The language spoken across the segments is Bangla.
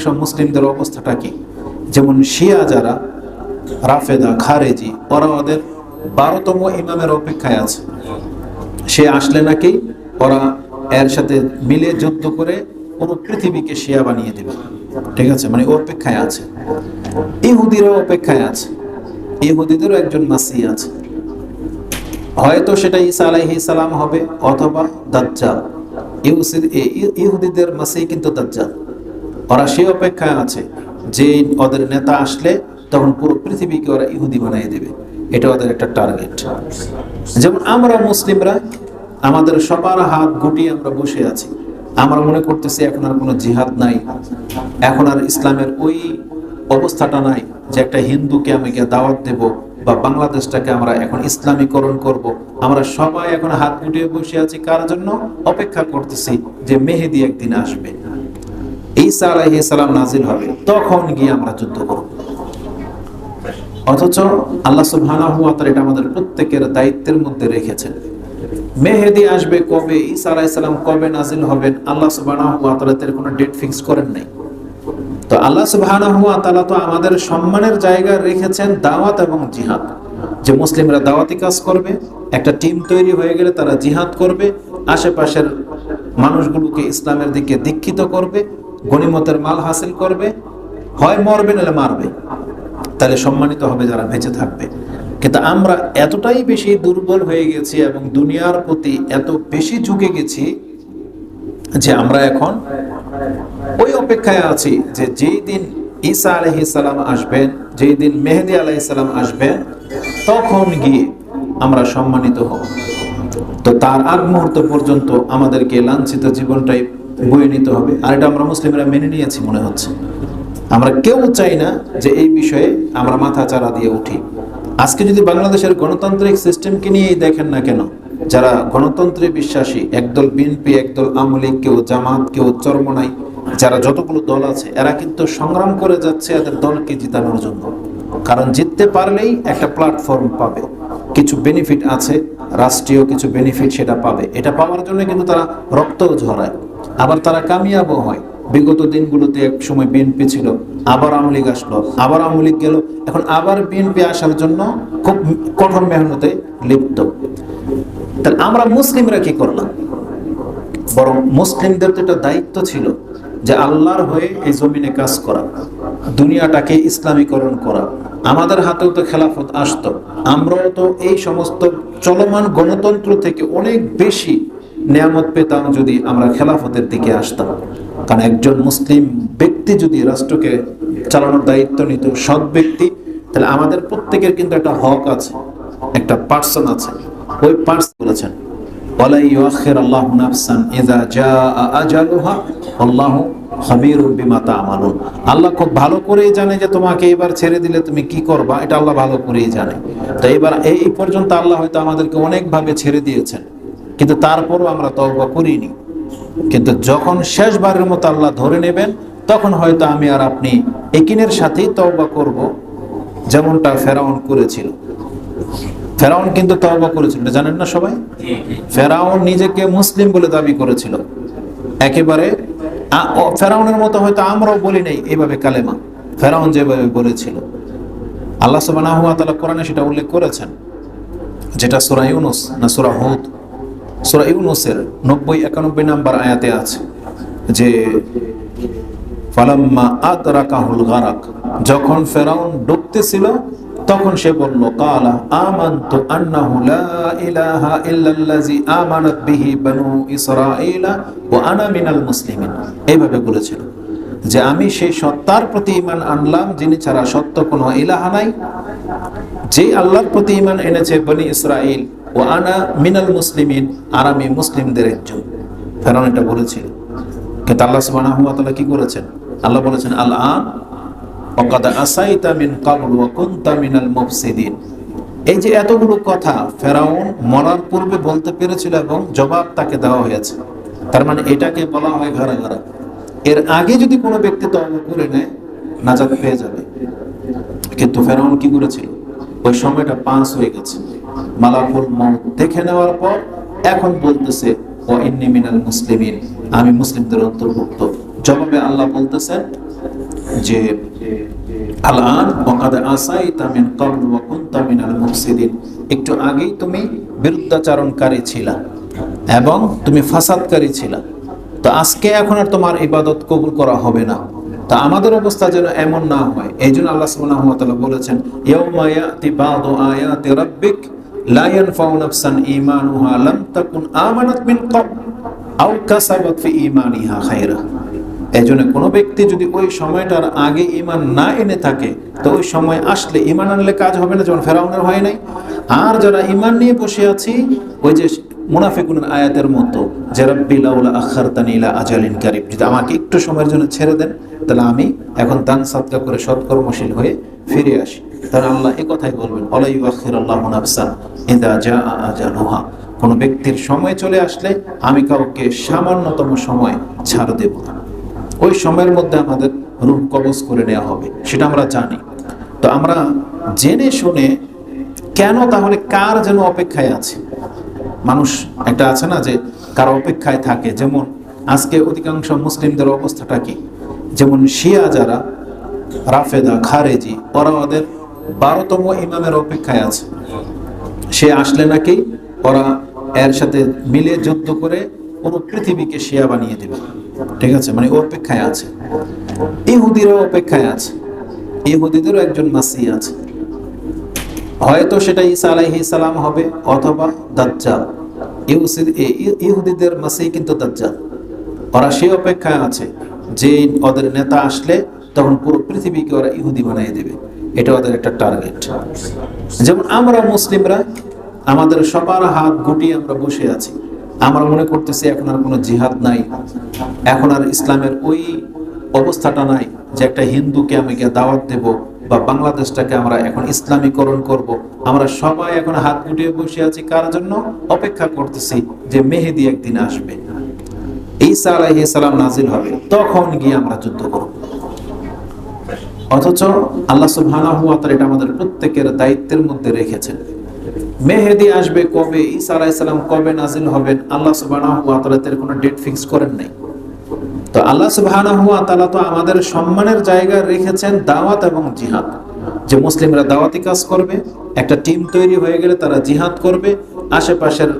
সব মুসলিমদের অবস্থাটা কি? যেমন শিয়া যারা, রাফেদা, খারেজি, ওরা ওদের বারোতম ইমামের অপেক্ষায় আছে। সে আসলে নাকি ওরা এর সাথে মিলে যুদ্ধ করে পুরো পৃথিবীকে শিয়া বানিয়ে দেবে। ঠিক আছে? মানে অপেক্ষায় আছে। ইহুদিরও অপেক্ষায় আছে। ইহুদিদেরও একজন মাসি আছে। হয়তো সেটা ঈসা আলাইহি সালাম হবে অথবা দাজ্জাল। ইহুদিদের মাসি কিন্তু দাজ্জাল। ওরা সে অপেক্ষায় আছে। যে ওদের নেতা আসলে তখন পুরো পৃথিবীকে ওরা ইহুদি বানিয়ে দেবে। এটা ওদের একটা টার্গেট। যেমন আমরা মুসলিমরা, আমাদের সবার হাত গুটিয়ে আমরা বসে আছি। আমরা মনে করতেছি এখন আর কোনো জিহাদ নাই। এখন আর ইসলামের ওই অবস্থাটা নাই যে একটা হিন্দুকে আমি গিয়ে দাওয়াত দেব বা বাংলাদেশটাকে আমরা এখন ইসলামীকরণ করব। আমরা সবাই এখন হাত গুটিয়ে বসে আছি। কার জন্য? অপেক্ষা করতেছি যে মেহেদি একদিন আসবে। ঈসা আলাইহিস সালাম নাজিল হবে, তখন গিয়ে আমরা যুদ্ধ করব। অথচ আল্লাহ সুবহানাহু ওয়া তাআলা এটা আমাদের প্রত্যেকের দায়িত্বের মধ্যে রেখেছেন। মেহেদি আসবে কবে, ঈসা আলাইহিস সালাম কবে নাজিল হবেন, আল্লাহ সুবহানাহু ওয়া তাআলা এর কোনো ডেট ফিক্স করেন নাই। তো আল্লাহ সুবহানাহু ওয়া তাআলা তো আমাদের সম্মানের জায়গা রেখেছেন দাওয়াত এবং জিহাদ। যে মুসলিমরা দাওয়াতি কাজ করবে, একটা টিম তৈরি হয়ে গেলে তারা জিহাদ করবে, আশেপাশের মানুষগুলোকে ইসলামের দিকে দীক্ষিত করবে গনিমতের মাল হাসিল করবে, হয় মরবে নাহলে মারবে। তাহলে সম্মানিত হবে যারা বেঁচে থাকবে। কিন্তু আমরা এতটাই বেশি দুর্বল হয়ে গেছি এবং দুনিয়ার প্রতি এত বেশি ঝুঁকে গেছি যে আমরা এখন ওই অপেক্ষায় আছি যে যেই দিন ঈসা আলহি সালাম আসবেন, যেই দিন মেহেদি আলাহি সালাম আসবেন, তখন গিয়ে আমরা সম্মানিত হব। তো তার আগ মুহূর্ত পর্যন্ত আমাদেরকে লাঞ্ছিত জীবনটাই বয়ে নিতে হবে। আর এটা আমরা মুসলিমরা মেনে নিয়েছি মনে হচ্ছে। আমরা কেউ চাই না যে এই বিষয়ে আমরা মাথা চারা দিয়ে উঠি। আজকে যদি বাংলাদেশের গণতান্ত্রিক সিস্টেমকে নিয়েই দেখেন না কেন, যারা গণতন্ত্রে বিশ্বাসী, একদল বিএনপি, একদল আমলিক কেউ জামাত, কেউ চরমনাই, যারা যতগুলো দল আছে, এরা কিন্তু সংগ্রাম করে যাচ্ছে এদের দলকে জিতানোর জন্য। কারণ জিততে পারলেই একটা প্ল্যাটফর্ম পাবে। কিছু বেনিফিট আছে, রাষ্ট্রীয় কিছু বেনিফিট সেটা পাবে। এটা পাওয়ার জন্য কিন্তু তারা রক্তও ঝরায়। আবার তারা কামিয়াবও হয়। বিগত দিনগুলোতে এক সময় বিএনপি ছিল, আবার আওয়ামী লীগ আসলো, আবার আওয়ামী লীগ গেল। এখন আবার বিএনপি আসার জন্য খুব কঠোর মেহনতে লিপ্ত। তাহলে আমরা মুসলিমরা কি করলাম? বরং মুসলিমদের তো একটা দায়িত্ব ছিল যে আল্লাহর হয়ে এই জমিনে কাজ করা, দুনিয়াটাকে ইসলামীকরণ করা। আমাদের হাতেও তো খেলাফত আসতো। আমরাও তো এই সমস্ত চলমান গণতন্ত্র থেকে অনেক বেশি নিয়ামত পেতাম যদি আমরা খেলাফতের দিকে আসতাম। কারণ একজন মুসলিম ব্যক্তি যদি রাষ্ট্রকে চালানোর দায়িত্ব নিত, সৎ ব্যক্তি, তাহলে আমাদের প্রত্যেকের কিন্তু একটা হক আছে, একটা পার্সন আছে। ওই পার্স বলেছেন আল্লাহু খুব ভালো করেই জানে যে তোমাকে এবার ছেড়ে দিলে তুমি কি করবা, এটা আল্লাহ ভালো করেই জানে। এবার এই পর্যন্ত আল্লাহ হয়তো আমাদেরকে অনেকভাবে ছেড়ে দিয়েছেন। কিন্তু তারপরও আমরা তওবা করিনি। কিন্তু যখন শেষবারের মতো আল্লাহ ধরে নেবেন, তখন হয়তো আমি আর আপনি একিনের সাথেই তওবা করব, যেমনটা ফেরাউন করেছিল। ফেরাউন কিন্তু তওবা করেছিল, জানেন না সবাই? ফেরাউন নিজেকে মুসলিম বলে দাবি করেছিল। একেবারে ফেরাউনের মতো হয়তো আমরাও বলি নাই এভাবে কালেমা। ফেরাউন যেভাবে বলেছিল। আল্লাহ তাআলা কোরআনে সেটা উল্লেখ করেছেন, যেটা সূরা ইউনুস না সূরা হুদ। সূরা ইউনুসের 90 91 নাম্বার আয়াতে আছে যে, ফালাম্মা আদরাকাহুল গারাক। যখন ফেরাউন ডুবতেছিল, তখন সে বলল, কালা আমানতু আন্নাহু লা ইলাহা ইল্লাল্লাযী আমানাত বিহি বানু ইসরাঈলা ওয়া আনা মিনাল মুসলিমিন। এইভাবে বলেছিল যে, আমি সেই সত্তার প্রতি ঈমান আনলাম, যিনি ছাড়া সত্য কোনো ইলাহা নাই। যে আল্লাহর প্রতি ঈমান এনেছে বনি ইসরাঈল ও আনা মিনাল মুসলিমিন, আর আমি মুসলিমদের একজন। ফেরাউন এটা বলেছিল কিন্তু আল্লাহ ওয়া কি করেছেন? আল্লাহ বলেছেন আল আন ওয়াকাদ আসাইতা মিন কুনতা মিনাল মুফসিদিন। এই যে এতগুলো কথা ফেরাউন মরার পূর্বে বলতে পেরেছিল এবং জবাব তাকে দেওয়া হয়েছে। তার মানে এটাকে বলা হয় ঘাড়া ঘাড়া এর আগে যদি কোনো ব্যক্তি তওবা করে নেয়, নাজাত পেয়ে যাবে। কিন্তু ফেরাউন কি করেছিল ওই সময়টা পাস হয়ে গেছে। মালাকুল মউত দেখে নেওয়ার পর এখন বলতেছে, ও ইন্নি মিনাল মুসলিমিন। আমি মুসলিমদের অন্তর্ভুক্ত। জবাবে আল্লাহ বলতেছেন যে আলান একটু আগেই তুমি এবং তুমি ফাসাদকারী ছিলা। তো আজকে এখন আর তোমার ইবাদত কবুল করা হবে না। তা আমাদের অবস্থা যেন এমন না হয়। এই জন্য আল্লাহ সুবহানাহু বলেছেন লা ইয়ানফাউ নাফসান ঈমানুহা লাম তাকুন আমানাত মিন ক্বাবল আও কাসাবাত ফি ঈমানিহা খায়রা এই জন্য কোনো ব্যক্তি যদি ওই সময়টার আগে ইমান না এনে থাকে, তো ওই সময় আসলে ইমান আনলে কাজ হবে না, যেমন ফেরাউনের হয় নাই। আর যারা ইমান নিয়ে বসে আছি, ওই যে মুনাফিকুনের আয়াতের মতো, যে রব্বি লাউলা আখারতানি ইলা আজালিন কারিব, যদি আমাকে একটু সময়ের জন্য ছেড়ে দেন, তাহলে আমি এখন দান সাদকা করে সৎকর্মশীল হয়ে ফিরে আসি। তাহলে আল্লাহ এ কথাই বলবেন আল্লাহ কোনো ব্যক্তির সময় চলে আসলে আমি কাউকে সামান্যতম সময় ছাড় দেব না। ওই সময়ের মধ্যে আমাদের রূপ কবজ করে নেওয়া হবে, সেটা আমরা জানি। তো আমরা জেনে শুনে কেন তাহলে কার যেন অপেক্ষায় আছে? মানুষ একটা আছে না যে কার অপেক্ষায় থাকে, যেমন আজকে অধিকাংশ মুসলিমদের অবস্থাটা কি? যেমন শিয়া যারা, রাফেদা, খারেজি ওরা ওদের বারোতম ইমামের অপেক্ষায় আছে। সে আসলে নাকি ওরা এর সাথে মিলে যুদ্ধ করে পুরো পৃথিবীকে শিয়া বানিয়ে দেবে। ঠিক আছে? মানে অপেক্ষায় আছে। ইহুদিরও অপেক্ষায় আছে। ইহুদিদেরও একজন মাসি আছে। হয়তো সেটা ঈসা আলাইহি সালাম হবে অথবা দাজ্জাল। ইহুদিদের মাসি কিন্তু দাজ্জাল। ওরা সে অপেক্ষায় আছে। যে ওদের নেতা আসলে তখন পুরো পৃথিবীকে ওরা ইহুদি বানিয়ে দেবে। এটা ওদের একটা টার্গেট যেমন আমরা মুসলিমরা, আমাদের সবার হাত গুটিয়ে আমরা বসে আছি। আমরা মনে করতেছি এখন আর কোনো জিহাদ নাই। এখন আর ইসলামের ওই অবস্থাটা নাই যে একটা হিন্দুকে আমি দাওয়াত দেব বা বাংলাদেশটাকে আমরা এখন ইসলামীকরণ করব। আমরা সবাই এখন হাত গুটিয়ে বসে আছি। কার জন্য? অপেক্ষা করতেছি যে মেহেদি একদিন আসবে। ঈসা আলাইহিস সালাম নাজিল হবে। তখন গিয়ে আমরা যুদ্ধ করব। অথচ আল্লাহ সুবহানাহু ওয়া তাআলা এটা আমাদের প্রত্যেকের দায়িত্বের মধ্যে রেখেছেন। মেহেদি আসবে কবে? ঈসা আলাইহিস সালাম কবে নাজিল হবেন? আল্লাহ সুবহানাহু ওয়া তাআলা এর কোনো ডেট ফিক্স করেন নাই। তো আল্লাহ সুবহানাহু ওয়া তাআলা তো আমাদের সম্মানের জায়গা রেখেছেন দাওয়াত এবং জিহাদ। যে মুসলিমরা দাওয়াতি কাজ করবে, একটা টিম তৈরি হয়ে গেলে তারা জিহাদ করবে, আশেপাশের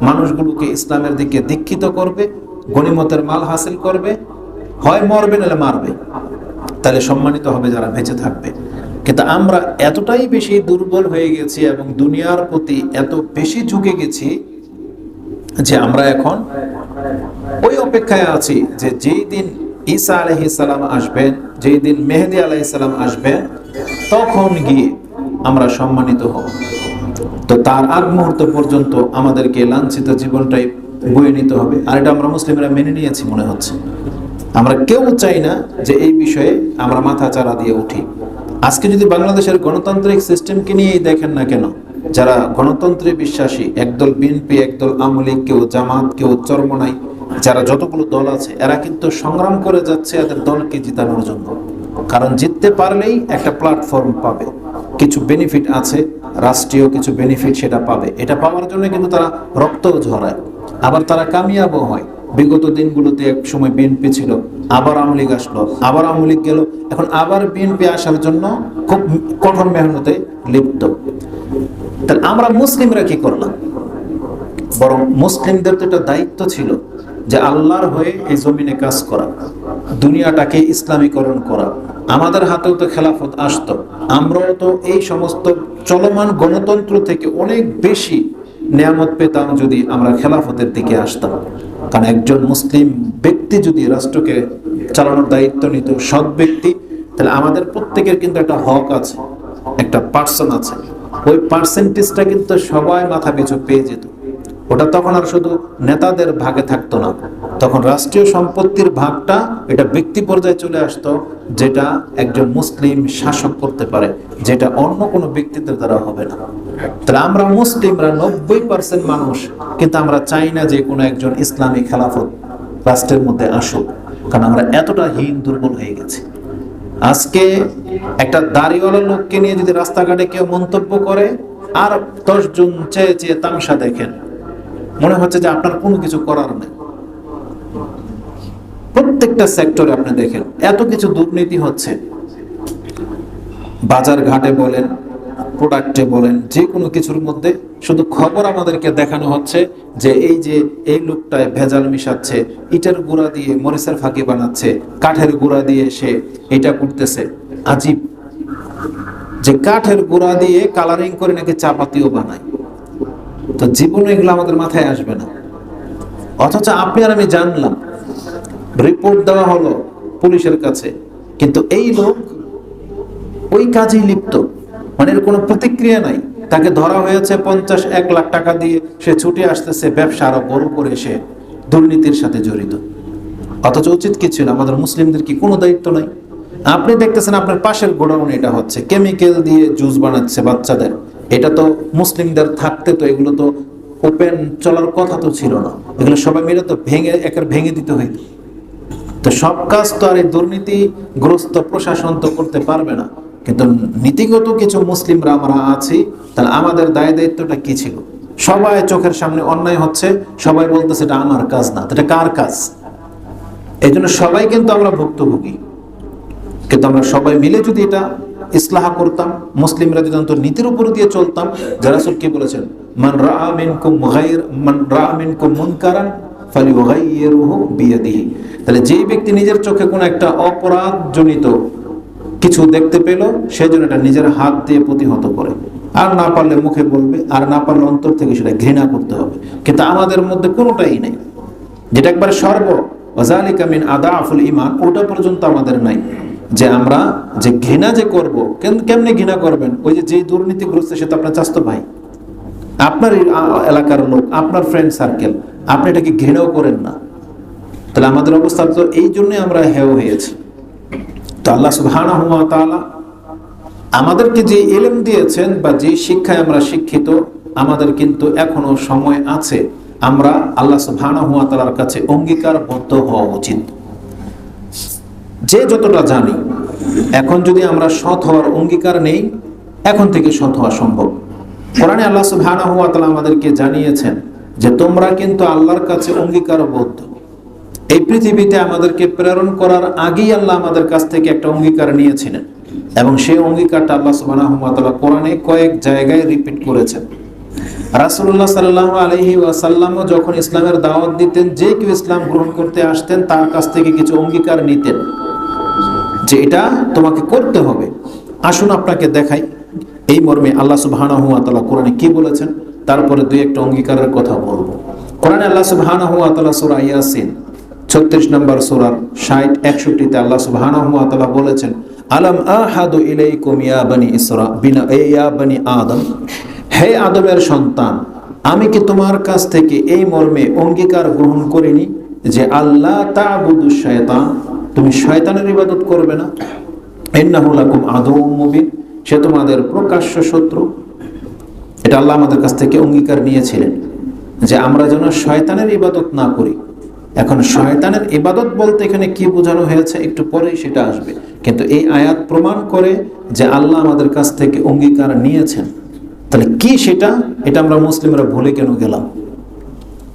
মানুষগুলোকে ইসলামের দিকে দীক্ষিত করবে গনিমতের মাল হাসিল করবে, হয় মরবে নাহলে মারবে। তাহলে সম্মানিত হবে যারা বেঁচে থাকবে। কিন্তু আমরা এতটাই বেশি দুর্বল হয়ে গেছি এবং দুনিয়ার প্রতি এত বেশি ঝুঁকে গেছি যে আমরা এখন ওই অপেক্ষায় আছি যে যেই দিন ঈসা আলহি সালাম আসবেন, যেই দিন মেহেদি আলাহি সালাম আসবেন, তখন গিয়ে আমরা সম্মানিত হব। তো তার আগ মুহূর্ত পর্যন্ত আমাদেরকে লাঞ্ছিত জীবনটাই বয়ে নিতে হবে। আর এটা আমরা মুসলিমরা মেনে নিয়েছি মনে হচ্ছে। আমরা কেউ চাই না যে এই বিষয়ে আমরা মাথা চারা দিয়ে উঠি। আজকে যদি বাংলাদেশের গণতান্ত্রিক সিস্টেমকে নিয়েই দেখেন না কেন, যারা গণতন্ত্রে বিশ্বাসী, একদল বিএনপি, একদল আওয়ামী লীগ, কেউ জামাত, কেউ চরমনাই যারা যতগুলো দল আছে, এরা কিন্তু সংগ্রাম করে যাচ্ছে এদের দলকে জিতানোর জন্য। কারণ জিততে পারলেই একটা প্ল্যাটফর্ম পাবে। কিছু বেনিফিট আছে, রাষ্ট্রীয় কিছু বেনিফিট সেটা পাবে। এটা পাওয়ার জন্য কিন্তু তারা রক্ত ঝরায়। আবার তারা কামিয়াবও হয়। বিগত দিনগুলোতে এক সময় বিএনপি ছিল, আবার আওয়ামী লীগ আসলো, আবার আওয়ামী লীগ গেল। এখন আবার বিএনপি আসার জন্য খুব কঠোর মেহনতে লিপ্ত। তাহলে আমরা মুসলিমরা কি করলাম? বরং মুসলিমদের তো একটা দায়িত্ব ছিল যে আল্লাহর হয়ে এই জমিনে কাজ করা, দুনিয়াটাকে ইসলামীকরণ করা। আমাদের হাতেও তো খেলাফত আসতো। আমরাও তো এই সমস্ত চলমান গণতন্ত্র থেকে অনেক বেশি নিয়ামত পেতাম যদি আমরা খেলাফতের দিকে আসতাম। কারণ একজন মুসলিম ব্যক্তি যদি রাষ্ট্রকে চালানোর দায়িত্ব নিত, সৎ ব্যক্তি, তাহলে আমাদের প্রত্যেকের কিন্তু একটা হক আছে, একটা পার্সন আছে। ওই পার্সেন্টেজটা কিন্তু সবাই মাথা পিছু পেয়ে যেত। ওটা তখন আর শুধু নেতাদের ভাগে থাকতো না। তখন রাষ্ট্রীয় সম্পত্তির ভাগটা এটা ব্যক্তি পর্যায়ে চলে আসতো, যেটা একজন মুসলিম শাসক করতে পারে, যেটা অন্য কোনো ব্যক্তিদের দ্বারা হবে না। তাহলে আমরা মুসলিমরা নব্বই পার্সেন্ট মানুষ, কিন্তু আমরা চাই না যে কোনো একজন ইসলামী খেলাফত রাষ্ট্রের মধ্যে আসুক, কারণ আমরা এতটা হীন দুর্বল হয়ে গেছি। আজকে একটা দাড়িওয়ালা লোককে নিয়ে যদি রাস্তাঘাটে কেউ মন্তব্য করে, আর দশজন চেয়ে চেয়ে তামসা দেখেন, মনে হচ্ছে যে আপনার কোনো কিছু করার নেই। প্রত্যেকটা সেক্টরে আপনি দেখেন, এত কিছু দুর্নীতি হচ্ছে। বাজার ঘাটে বলেন প্রোডাক্টে বলেন যে কোনো কিছুর মধ্যে, শুধু খবর আমাদেরকে দেখানো হচ্ছে যে এই যে এই লোকটায় ভেজাল মিশাচ্ছে, ইটার গুঁড়া দিয়ে মরিচের ফাঁকি বানাচ্ছে, কাঠের গুঁড়া দিয়ে সে এটা করতেছে। আজীব। যে কাঠের গুঁড়া দিয়ে কালারিং করে নাকি চাপাতিও বানায়। তো জীবনে এগুলো আমাদের মাথায় আসবে না। অথচ আপনি আর আমি জানলাম রিপোর্ট দেওয়া হলো পুলিশের কাছে, কিন্তু এই লোক ওই কাজেই লিপ্ত। মানে এর কোনো প্রতিক্রিয়া নাই। তাকে ধরা হয়েছে পঞ্চাশ এক লাখ টাকা দিয়ে। সে ছুটে আসতেছে ব্যবসা আরও বড় করে সে দুর্নীতির সাথে জড়িত। অথচ উচিত কি ছিল? আমাদের মুসলিমদের কি কোনো দায়িত্ব নাই? আপনি দেখতেছেন আপনার পাশের গোডাউন এটা হচ্ছে। কেমিক্যাল দিয়ে জুস বানাচ্ছে বাচ্চাদের। এটা তো মুসলিমদের থাকতে তো এগুলো তো ওপেন চলার কথা তো ছিল না। এগুলো সবাই মিলে তো ভেঙে, একের ভেঙে দিতে হইতো। তো সব কাজ তো আর এই দুর্নীতিগ্রস্ত প্রশাসন তো করতে পারবে না। কিন্তু নীতিগত কিছু মুসলিমরা আমরা আছি, তাহলে আমাদের দায় দায়িত্বটা কি ছিল? সবাই চোখের সামনে অন্যায় হচ্ছে, সবাই বলতেছে এটা আমার কাজ না, এটা কার কাজ? এই জন্য সবাই কিন্তু আমরা ভুক্তভোগী। কিন্তু আমরা সবাই মিলে যদি এটা ইসলাহ করতাম, মুসলিমরা যদি অন্তত নীতির উপর দিয়ে চলতাম যারা সব কি বলেছেন? মান রা মিনকুম গায়র, মান রা মিনকুম মুনকারান ফালিয়ুগাইয়িরুহু বিয়াদিহি। তাহলে যেই ব্যক্তি নিজের চোখে কোনো একটা অপরাধ জনিত কিছু দেখতে পেল সেই জন্য এটা নিজের হাত দিয়ে প্রতিহত করে। আর না পারলে মুখে বলবে, আর না পারলে অন্তর থেকে সেটা ঘৃণা করতে হবে। কিন্তু আমাদের মধ্যে কোনোটাই নেই। যেটা একবার সর্ব, ওয়াজালিকা মিন আদা আফুল ইমান ওটা পর্যন্ত আমাদের নাই। যে আমরা যে ঘৃণা যে করব কেমনে ঘৃণা করবেন? ওই যে যে দুর্নীতিগ্রস্ত, সে তো আপনার চাস্ত ভাই। আপনার এলাকার লোক, আপনার ফ্রেন্ড সার্কেল আপনি এটাকে ঘৃণাও করেন না। তাহলে আমাদের অবস্থা তো এই জন্যই আমরা হেও হয়েছি। তো আল্লাহ তাআলা আমাদেরকে যে এলেম দিয়েছেন বা যে শিক্ষায় আমরা শিক্ষিত, আমাদের কিন্তু এখনও সময় আছে। আমরা আল্লাহ সুবহানাহু ওয়া তাআলার কাছে অঙ্গীকারবদ্ধ হওয়া উচিত। যে যতটা জানি, এখন যদি আমরা সৎ হওয়ার অঙ্গীকার নেই, এখন থেকে সৎ হওয়া সম্ভব। কোরআনে আল্লাহ সুবহানাহু ওয়া তাআলা আমাদেরকে জানিয়েছেন যে তোমরা কিন্তু আল্লাহর কাছে অঙ্গীকারবদ্ধ। এই পৃথিবীতে আমাদেরকে প্রেরণ করার আগেই আল্লাহ আমাদের কাছ থেকে একটা অঙ্গীকার নিয়েছিলেন। এবং সেই অঙ্গীকারটা আল্লাহ তাআলা কোরআনে কয়েক জায়গায় রিপিট করেছেন। রাসূলুল্লাহ সাল্লাল্লাহু আলাইহি ওয়াসাল্লামও যখন ইসলামের দাওয়াত দিতেন, যে কেউ ইসলাম গ্রহণ করতে আসতেন, তার কাছ থেকে কিছু অঙ্গীকার নিতেন। যে এটা তোমাকে করতে হবে। আসুন আপনাকে দেখাই। এই মর্মে আল্লাহ সুবহানাহু ওয়া তাআলা কোরআনে কি বলেছেন? তারপরে দুই একটা অঙ্গীকারের কথা বলব। কোরআনে আল্লাহ সুবহানাহু ওয়া তাআলা সূরা ইয়াসিন 36 নম্বর সূরার 60 61 তে আল্লাহ সুবহানাহু ওয়া তাআলা বলেছেন, আলাম আহাদু ইলাইকুম ইয়া বনি ইসরা বিনা ইয়া বনি আদম, হে আদমের সন্তান, আমি কি তোমার কাছ থেকে এই মর্মে অঙ্গীকার গ্রহণ করিনি যে আল্লাহ তা'বুদু শায়তান? তুমি শয়তানের ইবাদত করবে না? ইন্নাহু লাকুম আদুউম মুবিন, সে তোমাদের প্রকাশ্য শত্রু। এটা আল্লাহ আমাদের কাছ থেকে অঙ্গীকার নিয়েছিলেন যে আমরা যেন শয়তানের ইবাদত না করি। এখন শয়তানের ইবাদত বলতে এখানে কি বোঝানো হয়েছে একটু পরেই সেটা আসবে। কিন্তু এই আয়াত প্রমাণ করে যে আল্লাহ আমাদের কাছ থেকে অঙ্গীকার নিয়েছেন। তাহলে কি সেটা? এটা আমরা মুসলিমরা ভুলে কেন গেলাম?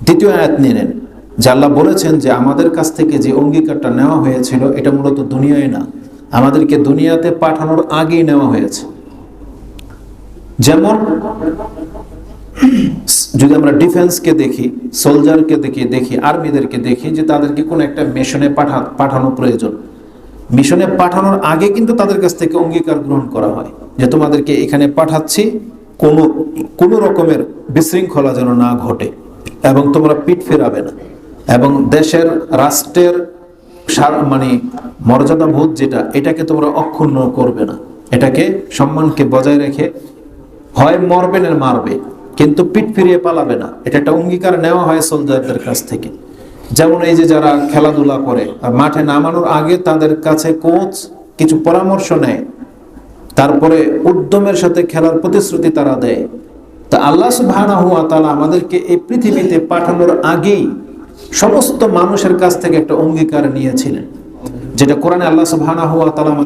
দ্বিতীয় আয়াত নিয়ে নেন। যে আল্লাহ বলেছেন যে আমাদের কাছ থেকে যে অঙ্গীকারটা নেওয়া হয়েছিল, এটা মূলত দুনিয়ায় না। আমাদেরকে দুনিয়াতে পাঠানোর আগেই নেওয়া হয়েছে। যেমন যদি আমরা ডিফেন্সকে দেখি, সোলজারকে দেখি দেখি, আর্মিদেরকে দেখি যে তাদেরকে কোনো একটা মিশনে পাঠা, পাঠানো প্রয়োজন। মিশনে পাঠানোর আগে কিন্তু তাদের কাছ থেকে অঙ্গীকার গ্রহণ করা হয় যে তোমাদেরকে এখানে পাঠাচ্ছি, কোনো কোনো রকমের বিশৃঙ্খলা যেন না ঘটে এবং তোমরা পিঠ ফেরাবে না। এবং দেশের রাষ্ট্রের মানে মর্যাদাবোধ যেটা, এটাকে তোমরা অক্ষুণ্ণ করবে না। এটাকে সম্মানকে বজায় রেখে হয় মরবে না মারবে কিন্তু পিঠ ফিরিয়ে পালাবে না। এটা একটা অঙ্গীকার নেওয়া হয় সোলজারদের কাছ থেকে। যেমন এই যে যারা খেলাধুলা করে মাঠে নামানোর আগে তাদের কাছে কোচ কিছু পরামর্শ নেয়। তারপরে উদ্যমের সাথে খেলার প্রতিশ্রুতি তারা দেয়। তা আল্লাহ সুবহানাহু ওয়া তাআলা আমাদেরকে এই পৃথিবীতে পাঠানোর আগেই সমস্ত মানুষের কাছ থেকে একটা অঙ্গীকার নিয়েছিলেন, যেটা কোরআনে আল্লাহ সুবহানাহু ওয়া তাআলা আমাদের